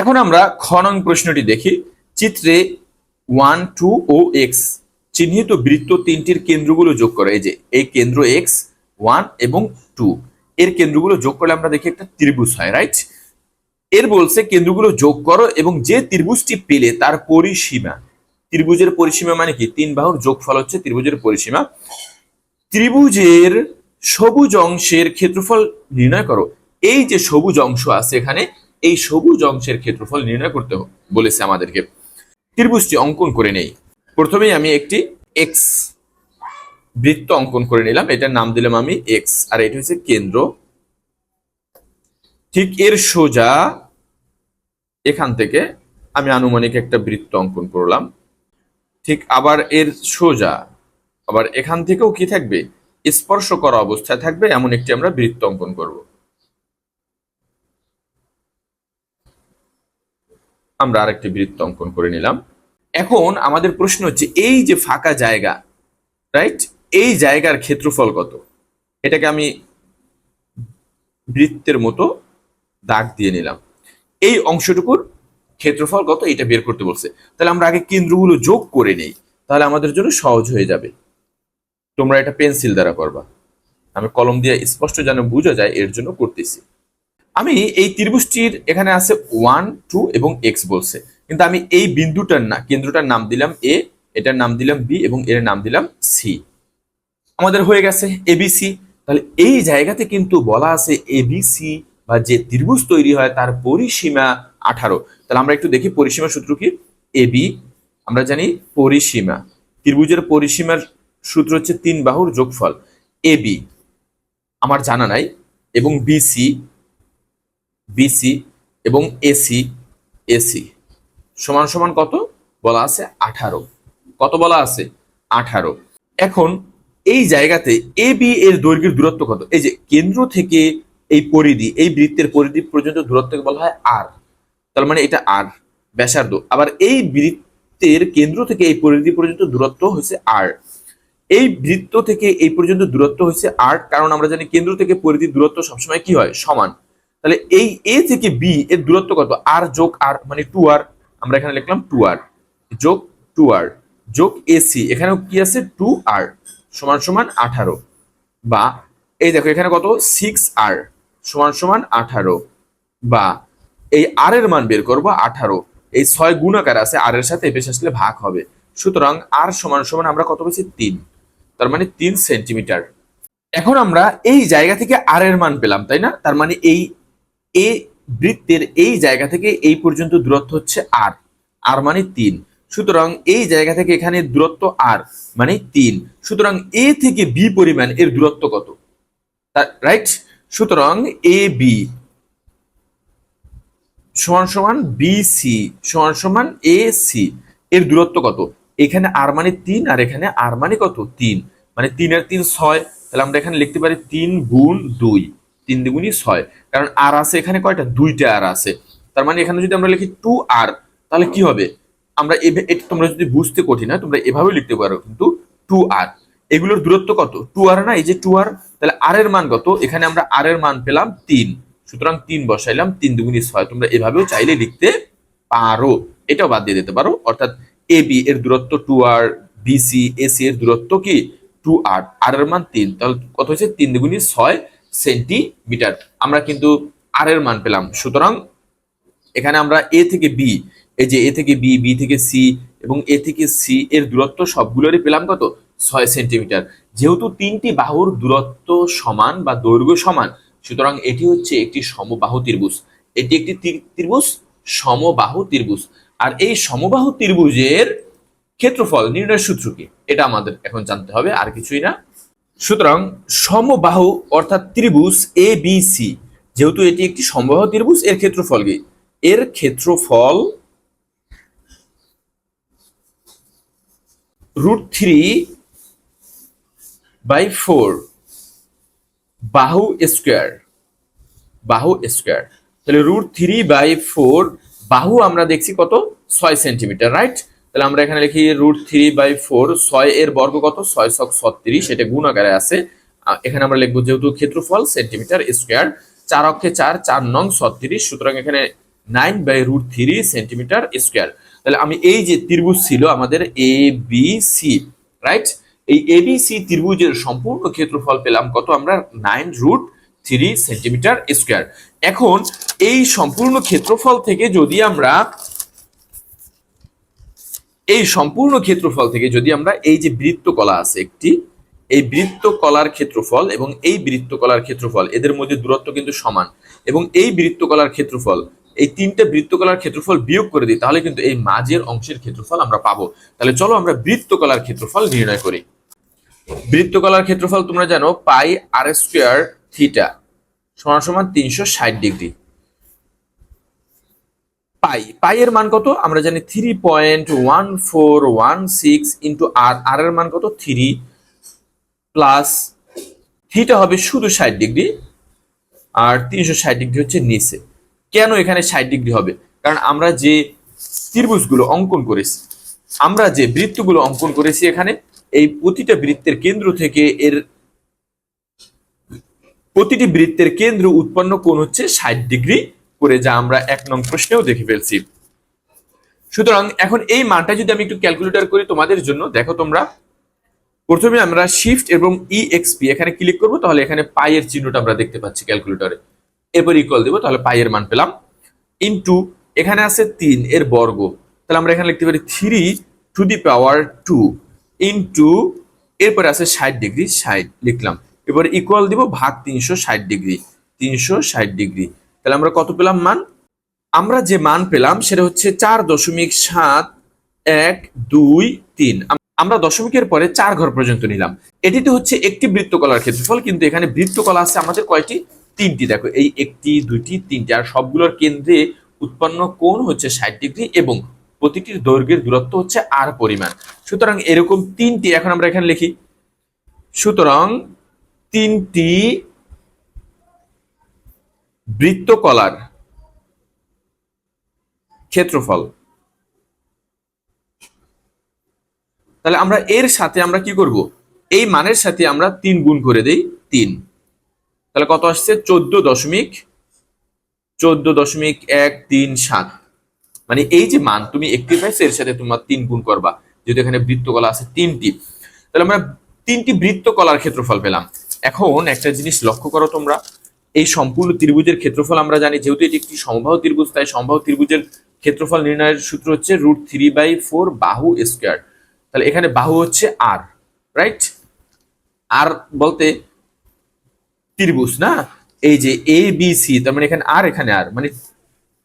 এখন আমরা খনন প্রশ্নটি দেখি। চিত্রে ওয়ান টু ও এক্স চিহ্নিত বৃত্ত তিনটির কেন্দ্রগুলো যোগ করো। এই যে, এই কেন্দ্র এক্স ওয়ান এবং টু এর কেন্দ্রগুলো যোগ করলে আমরা দেখি একটা ত্রিভুজ হয় রাইট এর বলছে কেন্দ্রগুলো যোগ করো এবং যে ত্রিভুজটি পেলে তার পরিসীমা। ত্রিভুজের পরিসীমা মানে কি? তিন বাহুর যোগফল হচ্ছে ত্রিভুজের পরিসীমা। ত্রিভুজের সবুজ অংশের ক্ষেত্রফল নির্ণয় করো। এই যে সবুজ অংশ আছে এখানে এই সবুজ অংশের ক্ষেত্রফল নির্ণয় করতে বলেছে আমাদেরকে। ত্রিভুজটি অঙ্কন করে নেই। প্রথমেই আমি একটি এক্স বৃত্ত অঙ্কন করে নিলাম। এটার নাম দিলাম আমি এক্স আর এটা হচ্ছে কেন্দ্র। ঠিক এর সোজা এখান থেকে আমি আনুমানিক একটা বৃত্ত অঙ্কন করলাম। ঠিক আবার এর সোজা, আবার এখান থেকেও কি থাকবে? স্পর্শ করা অবস্থায় থাকবে, এমন একটি আমরা বৃত্ত অঙ্কন করব। আমরা আরেকটি বৃত্ত অঙ্কন করে নিলাম। এখন আমাদের প্রশ্ন হচ্ছে, এই যে ফাঁকা জায়গা রাইট এই জায়গার ক্ষেত্রফল কত? এটাকে আমি বৃত্তের মতো দাগ দিয়ে নিলাম। এই অংশটুকুর ক্ষেত্রফল কত? এটা বের করতে বলছে। তাহলে আমরা আগে কেন্দ্রগুলো যোগ করে নেই, তাহলে আমাদের জন্য সহজ হয়ে যাবে। তোমরা এটা পেন্সিল দ্বারা করবা। আমি কলম দিয়ে স্পষ্ট যেন বোঝা যায়, এর জন্য করতেছি। আমি এই ত্রিভুজটির এখানে আছে ওয়ান টু এবং এক্স বলছে। কিন্তু আমি এই বিন্দুটার না, কেন্দ্রটার নাম দিলাম এ এটার নাম দিলাম বি এবং এর নাম দিলাম সি আমাদের হয়ে গেছে এবিসি তাহলে এই জায়গাতে কিন্তু বলা আছে এবিসি বা যে ত্রিভুজ তৈরি হয় তার পরিসীমা আঠারো। তাহলে আমরা একটু দেখি পরিসীমা সূত্র কি? এবি আমরা জানি পরিসীমা। ত্রিভুজের পরিসীমার সূত্র হচ্ছে তিন বাহুর যোগফল। এবি আমার জানা নাই। এবং বিসি বিসি এবং এসি এসি সমান সমান কত? বলা আছে আঠারো। কত বলা আছে? আঠারো। এখন এই জায়গাতে এ বি এর দৈর্ঘ্যের দূরত্ব কত? এই যে কেন্দ্র থেকে এই পরিধি, এই বৃত্তের পরিধি পর্যন্ত দূরত্বকে বলা হয় আর তার মানে এটা আর ব্যাসার্ধ। আবার এই বৃত্তের কেন্দ্র থেকে এই পরিধি পর্যন্ত দূরত্ব হচ্ছে আর এই বৃত্ত থেকে এই পর্যন্ত দূরত্ব হচ্ছে আর কারণ আমরা জানি কেন্দ্র থেকে পরিধি দূরত্ব সবসময় কি হয়? সমান। তাহলে এই এ থেকে বি এর দূরত্ব কত? আর যোগ আর মানে টু আর আমরা এখানে লিখলাম টু আর যোগ টু আর যোগ এসি এখানেও কি আছে? টু আর সমান সমান আঠারো, বা এই দেখো এখানে কত? সিক্স আর সমান সমান আঠারো, বা এই আর এর মান বের করব আঠারো, এই ছয় গুণাকার আছে আর এর সাথে এপেশ আসলে ভাগ হবে। সুতরাং আর সমান সমান আমরা কত পেয়েছি? তিন, তার মানে তিন সেন্টিমিটার এখন আমরা এই জায়গা থেকে আর এর মান পেলাম, তাই না? তার মানে এই এ বৃত্তের এই জায়গা থেকে এই পর্যন্ত দূরত্ব হচ্ছে আর। আর মানে তিন। সুতরাং এই জায়গা থেকে এখানে দূরত্ব আর মানে তিন। সুতরাং এ থেকে বি পরিমাণ এর দূরত্ব কত? রাইট? সুতরাং এ বি সমান সমান বিসি সমান সমান এ সি। এর দূরত্ব কত? এখানে আর মানে তিন আর এখানে আর মানে কত? তিন। মানে তিন আর তিন ছয়। তাহলে আমরা এখানে লিখতে পারি তিন গুণ দুই। তিন দ্বিগুণই ছয়। কারণ আর আছে এখানে কয়টা? দুইটা আর আছে। তার মানে এখানে যদি আমরা লিখি টু আর তাহলে কি হবে? আমরা এটা তোমরা যদি বুঝতে কঠিন হয়, তোমরা এভাবেও লিখতে পারো কিন্তু টু আর এগুলোর দূরত্ব কত? টু আর না? এই যে টু আর তাহলে আর এর মান কত? এখানে আমরা আর এর মান পেলাম তিন। সুতরাং তিন বসাইলাম, তিন দুগুণি ছয়। তোমরা এভাবেও চাইলে লিখতে পারো। এটাও বাদ দিয়ে দিতে পারো। অর্থাৎ এ বি এর দূরত্ব টু আর বিসি এসি এর দূরত্ব কি? টু আর আর এর মান তিন। তাহলে কত হচ্ছে তিন দুগুণি ছয়। সেন্টিমিটার। আমরা কিন্তু আর এর মান পেলাম। সুতরাং এখানে আমরা এ থেকে বি এই যে এ থেকে বি বি থেকে সি এবং এ থেকে সি এর দূরত্ব সবগুলোরই পেলাম কত? ছয় সেন্টিমিটার। যেহেতু তিনটি বাহুর দূরত্ব সমান বা দৈর্ঘ্য সমান, সুতরাং এটি হচ্ছে একটি সমবাহু ত্রিভুজ। এটি একটি ত্রিভুজ, সমবাহু ত্রিভুজ। আর এই সমবাহু ত্রিভুজের ক্ষেত্রফল নির্ণয় সূত্র কি? এটা আমাদের এখন জানতে হবে, আর কিছুই না। সুতরাং সমবাহু অর্থাৎ ত্রিভুজ এ বি সি যেহেতু এটি একটি সমবাহু ত্রিভুজ, এর ক্ষেত্রফল কি? এর ক্ষেত্রফল রুট থ্রি বাই ফোর বাহু স্কোয়ার বাহু স্কোয়ার তাহলে রুট থ্রি বাই ফোর বাহু আমরা দেখছি কত? ছয় সেন্টিমিটার রাইট তাহলে আমরা এখানে লিখি রুট থ্রি বাই ফোর ছয় এর বর্গ কত? ছয় ছক ছত্রিশ, এটা গুণ আকারে আছে। এখানে আমরা লিখব যেহেতু ক্ষেত্রফল সেন্টিমিটার স্কোয়ার চার অক্ষে চার চার নং ছত্রিশ, সুতরাং এখানে nine by root three centimetre square তাহলে আমি এই যে ত্রিভুজ ছিল আমাদের এ বি সি রাইট এই এবিসি ত্রিভুজের সম্পূর্ণ ক্ষেত্রফল পেলাম কত আমরা? Nine root three centimetre square এখন এই সম্পূর্ণ ক্ষেত্রফল থেকে যদি আমরা এই সম্পূর্ণ ক্ষেত্রফল থেকে যদি আমরা এই যে বৃত্তকলা আছে একটি, এই বৃত্তকলার ক্ষেত্রফল এবং এই বৃত্তকলার ক্ষেত্রফল, এদের মধ্যে দূরত্ব কিন্তু সমান। এবং এই বৃত্তকলার ক্ষেত্রফল, এই তিনটে বৃত্তকলার ক্ষেত্রফল বিয়োগ করে দিই, তাহলে কিন্তু এই মাঝের অংশের ক্ষেত্রফল আমরা পাবো। তাহলে চলো আমরা বৃত্তকলার ক্ষেত্রফল নির্ণয় করি। বৃত্তকলার ক্ষেত্রফল তোমরা জানো পাই আর স্কোয়ার থিটা সমান সমান তিনশো ষাট ডিগ্রি। পাই। পাই এর মান কত? আমরা জানি three point one four one six into r r এর মান কত? থ্রি প্লাস থিটা হবে শুধু ষাট ডিগ্রি, আর তিনশো ষাট ডিগ্রি হচ্ছে নিচে। কেন এখানে ষাট ডিগ্রি হবে? কারণ আমরা যে ত্রিভুজগুলো অঙ্কন করেছি, আমরা যে বৃত্তগুলো অঙ্কন করেছি এখানে, এই প্রতিটা বৃত্তের কেন্দ্র থেকে এর প্রতিটি বৃত্তের কেন্দ্র উৎপন্ন কোণ হচ্ছে ষাট ডিগ্রি। করে যা আমরা এক নং প্রশ্নেও দেখে ফেলছি। সুতরাং এখন এই মানটা যদি আমি একটু ক্যালকুলেটর করি তোমাদের জন্য, দেখো তোমরা। প্রথমে আমরা শিফট এবং ই এক্সপি এখানে ক্লিক করব, তাহলে এখানে পাইয়ের চিহ্নটা আমরা দেখতে পাচ্ছি ক্যালকুলেটরে। এরপর ইকুয়াল দেবো, তাহলে পাইয়ের মান পেলাম। ইনটু এখানে আছে তিন, এর বর্গ। তাহলে আমরা এখানে লিখতে পারি three to the power two into এরপরে আছে ষাট ডিগ্রি ষাট লিখলাম। এবারে ইকুয়াল দিব ভাগ তিনশো ষাট ডিগ্রি তিনশো ষাট ডিগ্রি তাহলে আমরা কত পেলাম মান? আমরা যে মান পেলাম সেটা হচ্ছে চার দশমিক সাত এক দুই তিন। আমরা দশমিকের পরে চার ঘর পর্যন্ত নিলাম। এটিতে হচ্ছে একটি বৃত্তকলার ক্ষেত্রফল, কিন্তু এখানে বৃত্তকলা আছে আমাদের কয়টি? তিনটি। দেখো, এই একটি, দুইটি, তিনটি, আর সবগুলোর কেন্দ্রে উৎপন্ন কোণ হচ্ছে ষাট ডিগ্রি এবং প্রতিটির দৈর্ঘ্যের দূরত্ব হচ্ছে আর পরিমাণ। সুতরাং এরকম তিনটি, এখন আমরা এখানে লিখি। সুতরাং তিনটি বৃত্তকলার ক্ষেত্রফল। তাহলে আমরা এর সাথে আমরা কি করব? এই মানের সাথে আমরা তিন গুণ করে দেই তিন। তাহলে কত আসছে? চোদ্দ দশমিক চোদ্দ দশমিক এক তিন সাত। মানে এই যে মান তুমি একটি পাইছো, এর সাথে তোমার তিন গুণ করবা। যেহেতু এখানে বৃত্তকলা আছে তিনটি। তাহলে আমরা তিনটি বৃত্তকলার ক্ষেত্রফল পেলাম। এখন একটা জিনিস লক্ষ্য করো তোমরা। এই সম্পূর্ণ ত্রিভুজের ক্ষেত্রফল আমরা জানি, যেহেতু এটি একটি সমবাহু ত্রিভুজ, তাই সমবাহু ত্রিভুজের ক্ষেত্রফল নির্ণয়ের সূত্র হচ্ছে রুট থ্রি বাই ফোর বাহু স্কোয়ার। তাহলে এখানে বাহু হচ্ছে আর, রাইট? আর বলতে ত্রিভুজ, না? এই যে এ বি সি তার মানে এখানে আর এখানে আর মানে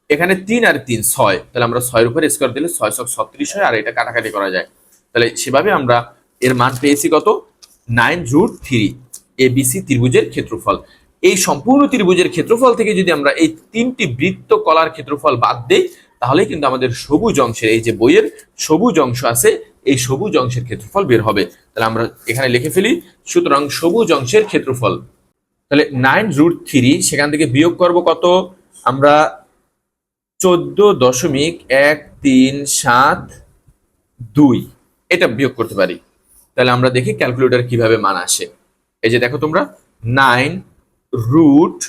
এখানে তিন আর তিন, ছয়। তাহলে আমরা ছয়ের উপরে স্কোয়ার দিলে ছয় ছয় ছত্রিশ হয়, আর এটা কাটাকাটি করা যায়। তাহলে সেভাবে আমরা এর মান পেয়েছি কত? নাইন রুট থ্রি এবিসি ত্রিভুজের ক্ষেত্রফল। এই সম্পূর্ণ ত্রিভুজের ক্ষেত্রফল থেকে যদি আমরা এই তিনটি বৃত্ত কলার ক্ষেত্রফল বাদ দেই তাহলে কিন্তু আমাদের সবুজ অংশের এই যে বইয়ের সবুজ অংশ আছে, এই সবুজ অংশের ক্ষেত্রফল বের হবে। তাহলে আমরা এখানে লিখে ফেলি, সুতরাং সবুজ অংশের ক্ষেত্রফল। তাহলে নাইন রুট থ্রি সেখান থেকে বিয়োগ করব কত? আমরা চোদ্দ দশমিক এক তিন সাত দুই, এটা বিয়োগ করতে পারি। তাহলে আমরা দেখি ক্যালকুলেটর কীভাবে মান আসে। এই যে দেখো তোমরা নাইন রুট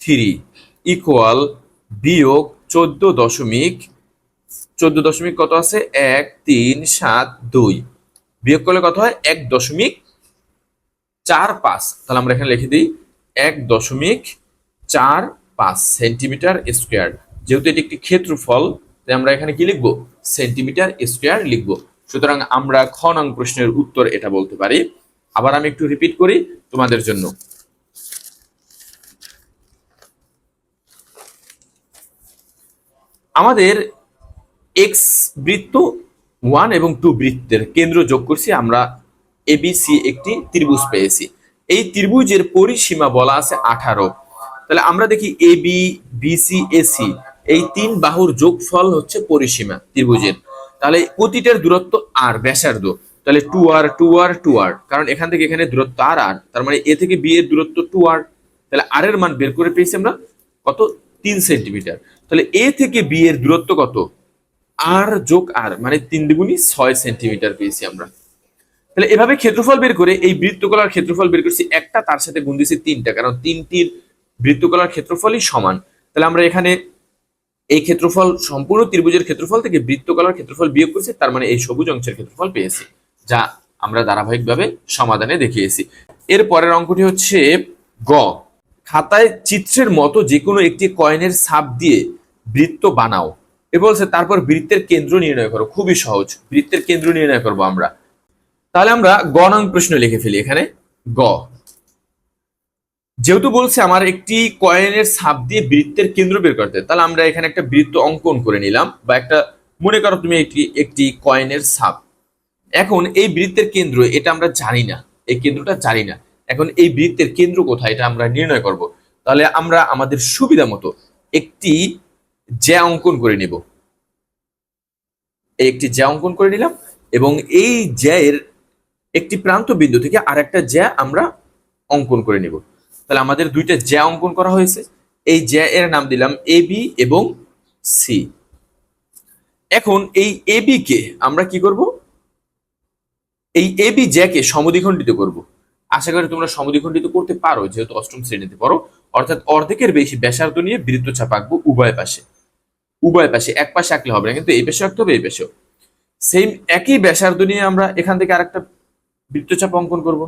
থ্রি ইকুয়াল বিয়োগ চোদ্দ দশমিক চোদ্দ দশমিক কত আছে? এক, তিন, সাত, দুই। বিয়োগ করলে কত হয়? এক দশমিক চার পাঁচ। তাহলে আমরা এখানে লিখে দিই, এক দশমিক চার পাঁচ সেন্টিমিটার স্কোয়ার। যেহেতু এটি একটি ক্ষেত্রফল, তাই আমরা এখানে কি লিখব? সেন্টিমিটার স্কোয়ার লিখব। সুতরাং আমরা খ প্রশ্নের উত্তর এটা বলতে পারি। আবার আমি একটু রিপিট করি তোমাদের জন্য। আমাদের এক্স বৃত্ত ওয়ান এবং টু বৃত্তের কেন্দ্র যোগ করছি, আমরা এবিসি একটি ত্রিভুজ পেয়েছি। এই ত্রিভুজের পরিসীমা বলা আছে আঠারো। তাহলে আমরা দেখি এ বি বিসি এসি এই তিন বাহুর যোগফল হচ্ছে পরিসীমা ত্রিভুজের। তাহলে প্রতিটার দূরত্ব আর ব্যাসার্ধ। তাহলে two r two r two r কারণ এখান থেকে এখানে দূরত্ব আর আর তার মানে এ থেকে বি এর দূরত্ব টু আর তাহলে আর এর মান বের করে পেয়েছি আমরা কত? তিন সেন্টিমিটার। তাহলে এ থেকে বি এর দূরত্ব কত? আর যোগ আর মানে তিন দ্বিগুণই ছয় সেন্টিমিটার পেয়েছি আমরা। তাহলে এভাবে ক্ষেত্রফল বের করে এই বৃত্তকলার ক্ষেত্রফল বের করছি, একটা তার সাথে গুণ দিয়েছি তিনটা, কারণ তিনটির বৃত্তকলার ক্ষেত্রফলই সমান। তাহলে আমরা এখানে এই ক্ষেত্রফল, সম্পূর্ণ ত্রিভুজের ক্ষেত্রফল থেকে বৃত্তকলার ক্ষেত্রফল বিয়োগ করছে, তার মানে এই সবুজ অংশের ক্ষেত্রফল পেয়েছি, যা আমরা ধারাবাহিকভাবে সমাধানে দেখিয়েছি। এর পরের অঙ্কটি হচ্ছে গ। খাতায় চিত্রের মতো যে কোনো একটি কয়েনের ছাপ দিয়ে বৃত্ত বানাও এ বলছে তারপর বৃত্তের কেন্দ্র নির্ণয় করো। খুবই সহজ। বৃত্তের কেন্দ্র নির্ণয় করব আমরা। তাহলে আমরা গ নং প্রশ্ন লিখে ফেলি এখানে। গ। যেহেতু বলছে আমার একটি কয়েনের ছাপ দিয়ে বৃত্তের কেন্দ্র বের করতে, তাহলে আমরা এখানে একটা বৃত্ত অঙ্কন করে নিলাম বা একটা, মনে করো তুমি একটি একটি কয়েনের ছাপ। এখন এই বৃত্তের কেন্দ্র, এটা আমরা জানি না। এই কেন্দ্রটা জানি না। এখন এই বৃত্তের কেন্দ্র কোথায় এটা আমরা নির্ণয় করব। তাহলে আমরা আমাদের সুবিধা মতো একটি জ্যা অঙ্কন করে নেব। একটি জ্যা অঙ্কন করে নিলাম এবং এই জ্যায়ের একটি প্রান্ত বিন্দু থেকে আর একটা জ্যা আমরা অঙ্কন করে নেব। তাহলে আমাদের দুইটা জ্যা অঙ্কন করা হয়েছে। এই জ্যা এর নাম দিলাম এ বি এবং সি। এখন এই এ বি কে আমরা কি করব? এই এ বি জ্যাকে সমদ্বিখণ্ডিত করব। আশা করি তোমরা সমদ্বিখণ্ডিত করতে পারো, যেহেতু অষ্টম শ্রেণীতে পড়ো। অর্থাৎ অর্ধেকের বেশি ব্যাসার্ধ নিয়ে বৃত্তচাপ আঁকবো উভয় পাশে। উভয় পাশে, এক পাশে আঁকলে হবে না, কিন্তু এই পাশে আঁকতে হবে, এই পাশেও। সেম একই ব্যাসার্ধ নিয়ে আমরা এখান থেকে আরেকটা বৃত্তচাপ অঙ্কন করব।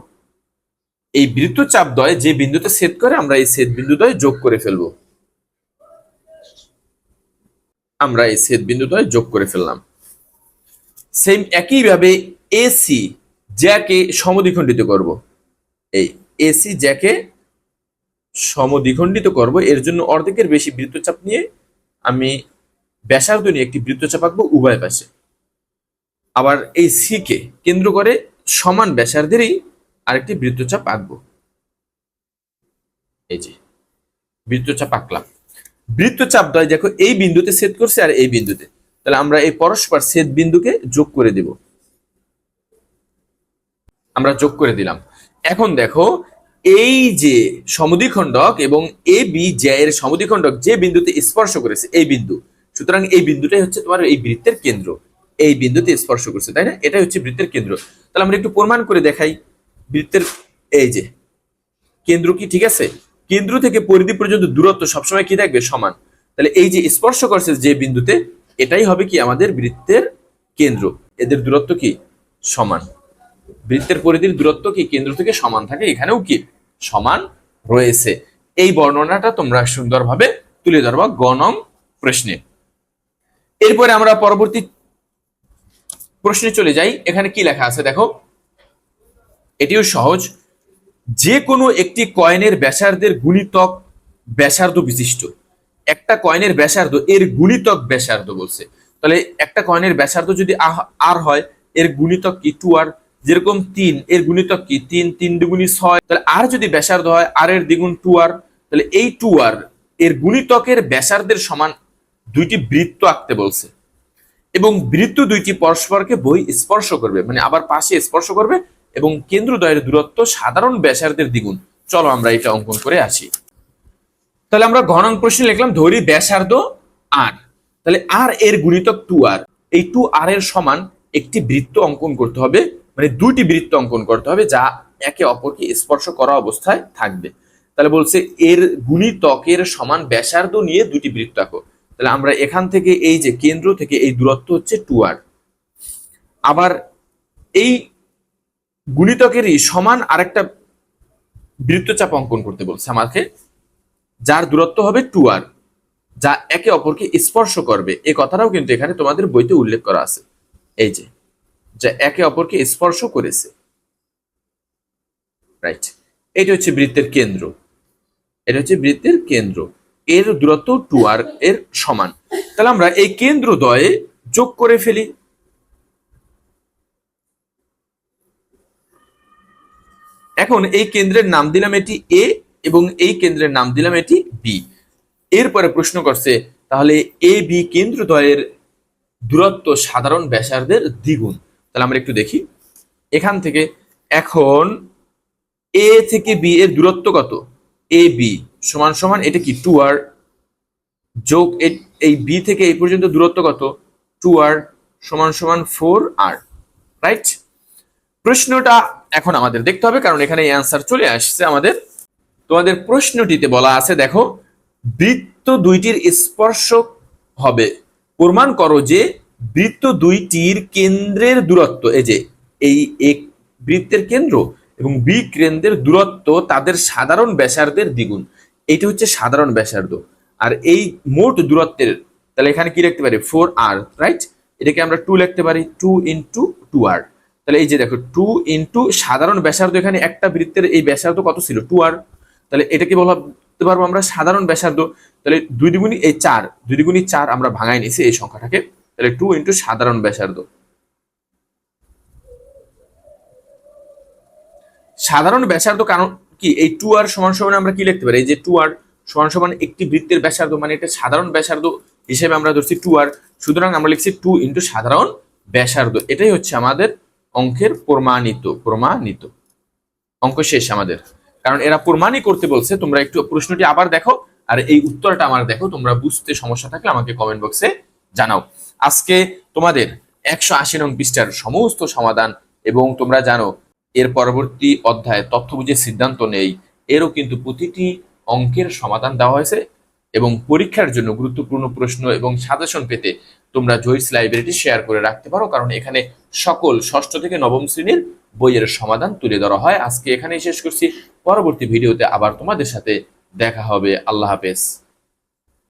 এই বৃত্তচাপ দ্বয় যে বিন্দুতে ছেদ করে, আমরা এই ছেদ দ্বয় যোগ করে ফেলব। আমরা এই ছেদ বিন্দু দ্বয় যোগ করে ফেললাম। সেম একইভাবে এসি জ্যাকে সমদ্বিখণ্ডিত করব। এই এসি জ্যাকে সমদ্বিখণ্ডিত করব। এর জন্য অর্ধেকের বেশি বৃত্তচাপ নিয়ে আমি ব্যাসার্ধ নিয়ে একটি বৃত্তচাপ আঁকবো উভয় পাশে। আবার এই সি কে কেন্দ্র করে সমান ব্যাসার্ধেরই আরেকটি বৃত্তচাপ আঁকবো। এই যে বৃত্তচাপ আঁকলাম। বৃত্তচাপ দ্বয় দেখো এই বিন্দুতে ছেদ করছে আর এই বিন্দুতে। তাহলে আমরা এই পরস্পর ছেদ বিন্দুকে যোগ করে দেব। আমরা যোগ করে দিলাম। এখন দেখো, এই যে সমদ্বিখণ্ডক এবং এ, বি এর সমদ্বিখণ্ডক যে বিন্দুতে স্পর্শ করেছে, এই বিন্দু। সুতরাং এই বিন্দুটাই হচ্ছে তোমার এই বৃত্তের কেন্দ্র। এই বিন্দুতে স্পর্শ করছে, তাই না? এটাই হচ্ছে বৃত্তের কেন্দ্র। তাহলে আমরা একটু প্রমাণ করে দেখাই বৃত্তের এই যে, কেন্দ্র কি, ঠিক আছে? কেন্দ্র থেকে পরিধি পর্যন্ত দূরত্ব সবসময় কি থাকবে? সমান। তাহলে এই যে স্পর্শ করছে যে বিন্দুতে, এটাই হবে কি আমাদের বৃত্তের কেন্দ্র। এদের দূরত্ব কি? সমান। বৃত্তের পরিধির দূরত্ব কি? কেন্দ্র থেকে সমান থাকে এখানেও কি? সমান রয়েছে। এই বর্ণনাটা তোমরা সুন্দরভাবে তুলে ধরবা গণং প্রশ্নে। এরপরে আমরা পরবর্তী প্রশ্নে চলে যাই। এখানে কি লেখা আছে দেখো? এটিও সহজ। যে কোনো একটি কয়েনের ব্যাসার্ধের গুণিতক ব্যাসার্ধ বিশিষ্ট। একটা কয়েনের ব্যাসার্ধ, এর গুণিতক ব্যাসার্ধ বলছে। তাহলে একটা কয়েনের ব্যাসার্ধ যদি আর হয়, এর গুণিতক কি? টু আর যেরকম তিন, এর গুণিতক কি? তিন তিন দ্বিগুণী ছয়। তাহলে আর যদি ব্যাসার্ধ হয়, আর এর দ্বিগুণ টু আর তাহলে এই টু আর এর গুণিতকের ব্যাসার্ধের সমান দুইটি বৃত্ত আঁকতে বলছে। এবং বৃত্ত দুইটি পরস্পরকে বই স্পর্শ করবে মানে আবার পাশে স্পর্শ করবে এবং কেন্দ্র দ্বয়ের দূরত্ব সাধারণ ব্যাসার্ধের দ্বিগুণ। চলো আমরা এটা অঙ্কন করে আসি। তাহলে আমরা ঘনাঙ্ক প্রশ্নে লিখলাম, ধরি ব্যাসার্ধ আর তাহলে আর এর গুণিতক টু আর এই টু আর এর সমান একটি বৃত্ত অঙ্কন করতে হবে। মানে দুটি বৃত্ত অঙ্কন করতে হবে যা একে অপরকে স্পর্শ করা অবস্থায় থাকবে। তাহলে বলছে এর গুণিতকের সমান ব্যাসার্ধ নিয়ে দুটি বৃত্ত আঁকো। তাহলে আমরা এখান থেকে এই যে কেন্দ্র থেকে এই দূরত্ব হচ্ছে টু আর আবার এই গুণিতকেরই সমান আরেকটা বৃত্তচাপ অঙ্কন করতে বলছে আমাকে, যার দূরত্ব হবে টু আর যা একে অপরকে স্পর্শ করবে। এই কথাটাও কিন্তু এখানে তোমাদের বইতে উল্লেখ করা আছে। এই যে। যা একে অপরকে স্পর্শ করেছে। রাইট এটা হচ্ছে বৃত্তের কেন্দ্র। এটা হচ্ছে বৃত্তের কেন্দ্র। এর দূরত্ব টু আর এর সমান। তাহলে আমরা এই কেন্দ্র দ্বয়ে যোগ করে ফেলি। এখন এই কেন্দ্রের নাম দিলাম এটি এ এবং এই কেন্দ্রের নাম দিলাম এটি বি এরপরে প্রশ্ন করছে, তাহলে এ বি কেন্দ্র দ্বয়ের দূরত্ব সাধারণ ব্যাসার্ধের দ্বিগুণ। তাহলে আমরা একটু দেখি। এখান থেকে এখন এ থেকে বি এর দূরত্ব কত? এ বি সমান সমান এটা কি টু আর যোগ এই বি থেকে এই পর্যন্ত দূরত্ব কত? টু আর সমান সমান ফোর আর রাইট প্রশ্নটা এখন আমাদের দেখতে হবে, কারণ এখানে অ্যান্সার চলে আসছে আমাদের। তোমাদের প্রশ্নটিতে বলা আছে, দেখো, বৃত্ত দুইটির স্পর্শক হবে। প্রমাণ করো যে বৃত্ত দুইটির কেন্দ্রের দূরত্ব, এই যে, এই এক বৃত্তের কেন্দ্র এবং বি কেন্দ্রের দূরত্ব তাদের সাধারণ ব্যাসার্ধের দ্বিগুণ। এইটা হচ্ছে সাধারণ ব্যাসার্ধ। আর এই মোট দূরত্বের, তাহলে এখানে কি লিখতে পারি? Four r, right? এটাকে আমরা টু লিখতে পারি, টু ইন্টু টু আর। তাহলে এই যে দেখো, টু ইন্টু সাধারণ ব্যাসার্ধ, এখানে একটা বৃত্তের এই ব্যাসার্ধ কত ছিল? Two r. তাহলে এটাকে বলা বলতে পারব আমরা সাধারণ ব্যাসার্ধ। তাহলে দুই দ্বিগুণী এই চার, দুই দ্বিগুণী চার আমরা ভাঙাই নিছি এই সংখ্যাটাকে। তাহলে টু ইন্টু সাধারণ ব্যাসার্ধ। সাধারণ ব্যাসার্ধ কারণ কি? এই টু আর সমান সমান আমরা কি লিখতে পারি? এই যে টু আর সমান সমান একটি বৃত্তের ব্যাসার্ধ মানে এটা সাধারণ ব্যাসার্ধ হিসেবে আমরা ধরছি টু আর সুতরাং আমরা লিখছি টু ইন্টু সাধারণ ব্যাসার্ধ। এটাই হচ্ছে আমাদের অঙ্কের প্রমাণিত প্রমাণিত। অঙ্ক শেষ আমাদের। কারণ এরা প্রমাণই করতে বলছে, তোমরা একটু প্রশ্নটি আবার দেখো, আর এই উত্তরটা আমার দেখো, তোমরা বুঝতে সমস্যা থাকলে আমাকে কমেন্ট বক্সে জানাও। আজকে তোমাদের একশো আশি নং পৃষ্ঠার সমস্ত সমাধান এবং তোমরা জানো, এর পরবর্তী অধ্যায়ে তথ্য বুঝে সিদ্ধান্ত নেই, এরও কিন্তু প্রতিটি অঙ্কের সমাধান দেওয়া হয়েছে এবং পরীক্ষার জন্য গুরুত্বপূর্ণ প্রশ্ন এবং সাজেশন পেতে তোমরা জয়স লাইব্রেরিটি শেয়ার করে রাখতে পারো, কারণ এখানে সকল ষষ্ঠ থেকে নবম শ্রেণির বইয়ের সমাধান তুলে ধরা হয়। আজকে এখানেই শেষ করছি। পরবর্তী ভিডিওতে আবার তোমাদের সাথে দেখা হবে। আল্লাহ হাফেজ।